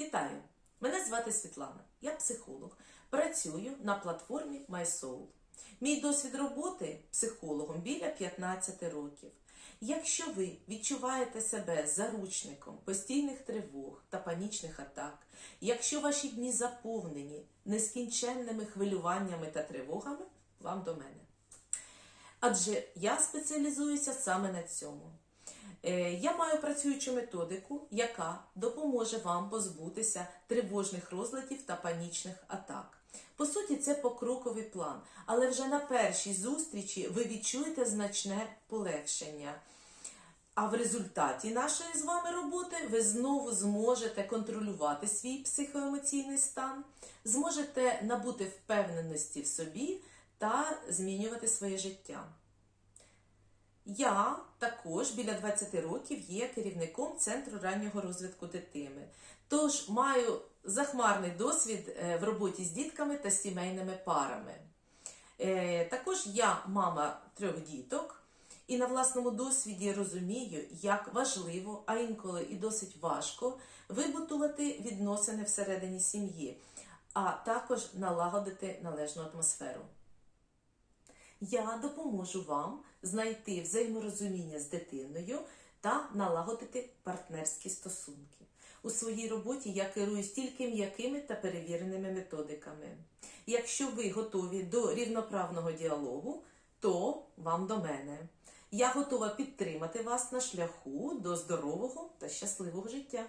Вітаю! Мене звати Світлана, я психолог. Працюю на платформі MySoul. Мій досвід роботи психологом біля 15 років. Якщо ви відчуваєте себе заручником постійних тривог та панічних атак, якщо ваші дні заповнені нескінченними хвилюваннями та тривогами, вам до мене. Адже я спеціалізуюся саме на цьому. Е, Я маю працюючу методику, яка допоможе вам позбутися тривожних розладів та панічних атак. По суті, це покроковий план, але вже на першій зустрічі ви відчуєте значне полегшення. А в результаті нашої з вами роботи ви знову зможете контролювати свій психоемоційний стан, зможете набути впевненості в собі та змінювати своє життя. Я також біля 20 років є керівником Центру раннього розвитку дитини. Тож маю захмарний досвід е, в роботі з дітками та сімейними парами. Е, Також я мама трьох діток, і на власному досвіді розумію, як важливо, а інколи і досить важко вибудувати відносини всередині сім'ї, а також налагодити належну атмосферу. Я допоможу вам знайти взаєморозуміння з дитиною та налагодити партнерські стосунки. У своїй роботі я керуюсь тільки м'якими та перевіреними методиками. Якщо ви готові до рівноправного діалогу, то вам до мене. Я готова підтримати вас на шляху до здорового та щасливого життя.